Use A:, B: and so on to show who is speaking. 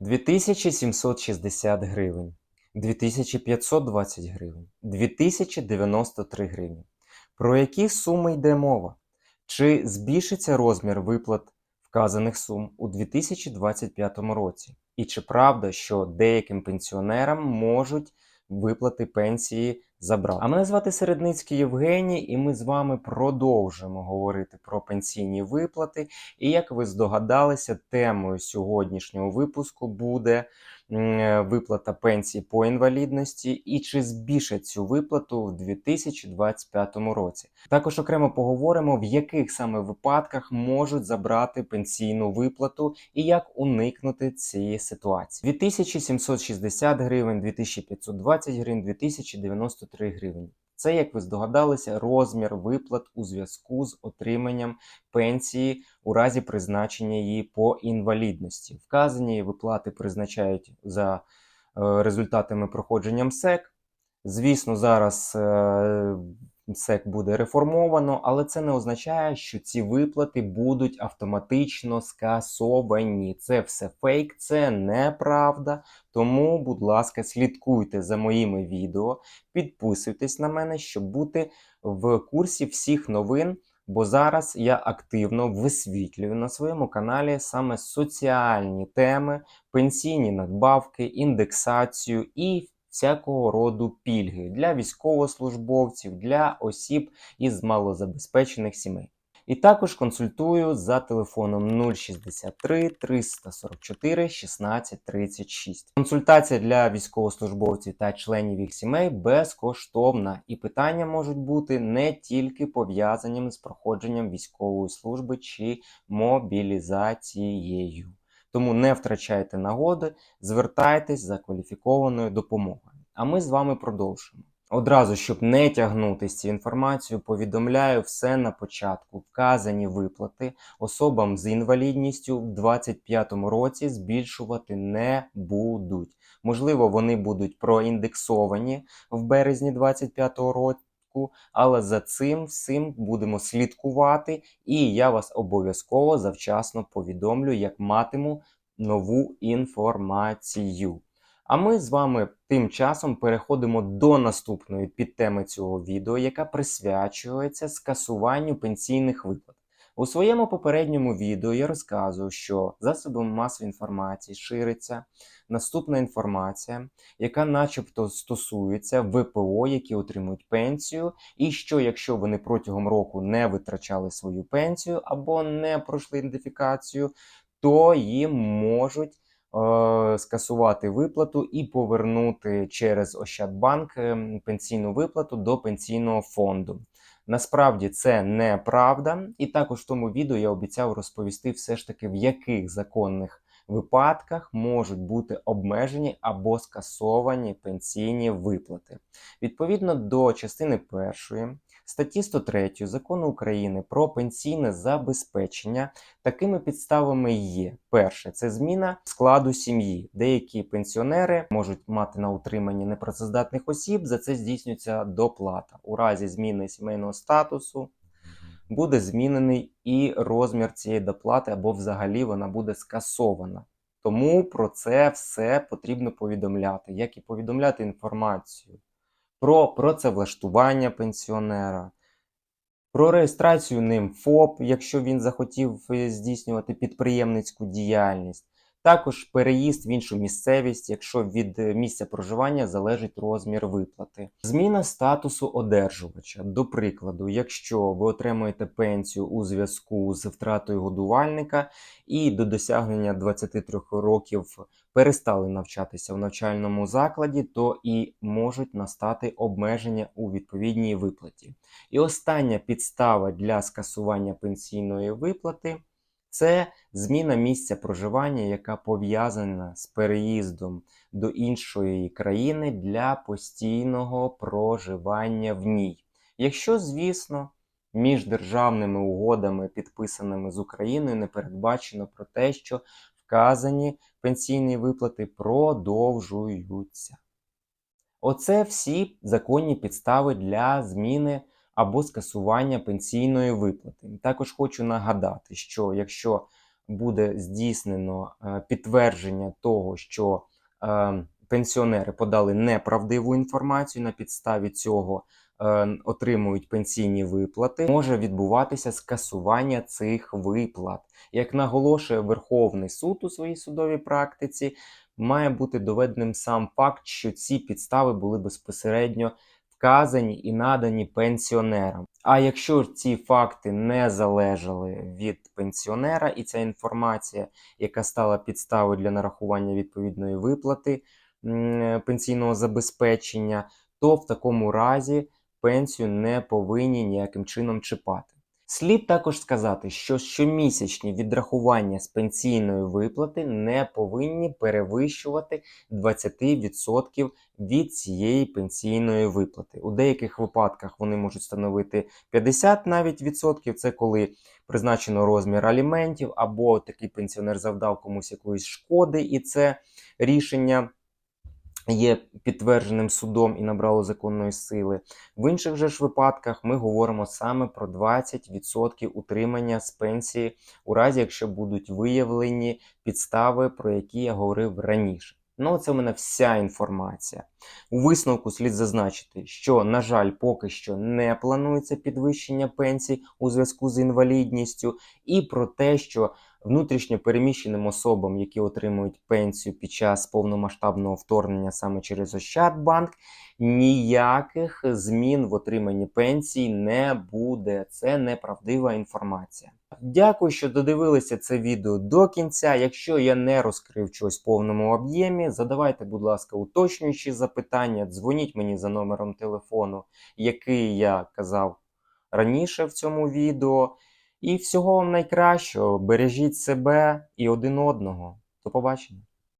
A: 2760 гривень, 2520 гривень, 2093 гривні. Про які суми йде мова? Чи збільшиться розмір виплат вказаних сум у 2025 році? І чи правда, що деяким пенсіонерам можуть виплати пенсії забрати? А мене звати Середницький Євгеній, і ми з вами продовжимо говорити про пенсійні виплати. І як ви здогадалися, темою сьогоднішнього випуску буде виплата пенсії по інвалідності і чи збільшать цю виплату в 2025 році. Також окремо поговоримо, в яких саме випадках можуть забрати пенсійну виплату і як уникнути цієї ситуації. 2760 гривень, 2520 гривень, 2093 гривень. Це, як ви здогадалися, розмір виплат у зв'язку з отриманням пенсії у разі призначення її по інвалідності. Вказані виплати призначають за е, результатами проходження МСЕК. Звісно, зараз е, МСЕК буде реформовано, але це не означає, що ці виплати будуть автоматично скасовані. Це все фейк, це неправда. Тому, будь ласка, слідкуйте за моїми відео, підписуйтесь на мене, щоб бути в курсі всіх новин. Бо зараз я активно висвітлюю на своєму каналі саме соціальні теми, пенсійні надбавки, індексацію і всякого роду пільги для військовослужбовців, для осіб із малозабезпечених сімей. І також консультую за телефоном 063 344 16 36. Консультація для військовослужбовців та членів їх сімей безкоштовна, і питання можуть бути не тільки пов'язаними з проходженням військової служби чи мобілізацією. Тому не втрачайте нагоди, звертайтесь за кваліфікованою допомогою. А ми з вами продовжимо. Одразу, щоб не тягнути з цією інформацією, повідомляю все на початку. Вказані виплати особам з інвалідністю в 2025 році збільшувати не будуть. Можливо, вони будуть проіндексовані в березні 2025 року, але за цим всім будемо слідкувати, і я вас обов'язково завчасно повідомлю, як матиму нову інформацію. А ми з вами тим часом переходимо до наступної підтеми цього відео, яка присвячується скасуванню пенсійних виплат. У своєму попередньому відео я розказував, що засобами масової інформації шириться наступна інформація, яка начебто стосується ВПО, які отримують пенсію, і що якщо вони протягом року не витрачали свою пенсію або не пройшли ідентифікацію, то їм можуть е, скасувати виплату і повернути через Ощадбанк е, пенсійну виплату до пенсійного фонду. Насправді це неправда, і також в тому відео я обіцяв розповісти все ж таки, в яких законних випадках можуть бути обмежені або скасовані пенсійні виплати. Відповідно до частини першої статті 103 закону України про пенсійне забезпечення такими підставами є: перше це зміна складу сім'ї. Деякі пенсіонери можуть мати на утриманні непрацездатних осіб. За це здійснюється доплата у разі зміни сімейного статусу. Буде змінений і розмір цієї доплати, або взагалі вона буде скасована. Тому про це все потрібно повідомляти, як і повідомляти інформацію про працевлаштування пенсіонера, про реєстрацію ним ФОП, якщо він захотів е, здійснювати підприємницьку діяльність. Також переїзд в іншу місцевість, якщо від е, місця проживання залежить розмір виплати. Зміна статусу одержувача. До прикладу, якщо ви отримуєте пенсію у зв'язку з втратою годувальника і до досягнення 23 років перестали навчатися в навчальному закладі, то і можуть настати обмеження у відповідній виплаті. І остання підстава для скасування пенсійної виплати. Це зміна місця проживання, яка пов'язана з переїздом до іншої країни для постійного проживання в ній. Якщо, звісно, між державними угодами, підписаними з Україною, не передбачено про те, що вказані пенсійні виплати продовжуються. Оце всі законні підстави для зміни або скасування пенсійної виплати. Також хочу нагадати, що якщо буде здійснено е, підтвердження того, що е, пенсіонери подали неправдиву інформацію, на підставі цього е, отримують пенсійні виплати, може відбуватися скасування цих виплат. Як наголошує Верховний суд у своїй судовій практиці, має бути доведеним сам факт, що ці підстави були безпосередньо вказані і надані пенсіонерам. А якщо ці факти не залежали від пенсіонера, і ця інформація, яка стала підставою для нарахування відповідної виплати пенсійного забезпечення, то в такому разі пенсію не повинні ніяким чином чіпати. Слід також сказати, що щомісячні відрахування з пенсійної виплати не повинні перевищувати 20% від цієї пенсійної виплати. У деяких випадках вони можуть становити 50 навіть відсотків. Це коли призначено розмір аліментів, або такий пенсіонер завдав комусь якоїсь шкоди, і це рішення є підтвердженим судом і набрало законної сили. В інших же ж випадках ми говоримо саме про 20% утримання з пенсії, у разі якщо будуть виявлені підстави, про які я говорив раніше. Ну, це в мене вся інформація. У висновку слід зазначити, що, на жаль, поки що не планується підвищення пенсій у зв'язку з інвалідністю, і про те, що внутрішньо переміщеним особам, які отримують пенсію під час повномасштабного вторгнення саме через Ощадбанк, ніяких змін в отриманні пенсій не буде. Це неправдива інформація. Дякую, що додивилися це відео до кінця. Якщо я не розкрив щось в повному об'ємі, задавайте, будь ласка, уточнюючі запитання, дзвоніть мені за номером телефону, який я казав раніше в цьому відео. І всього вам найкращого. Бережіть себе і один одного. До побачення.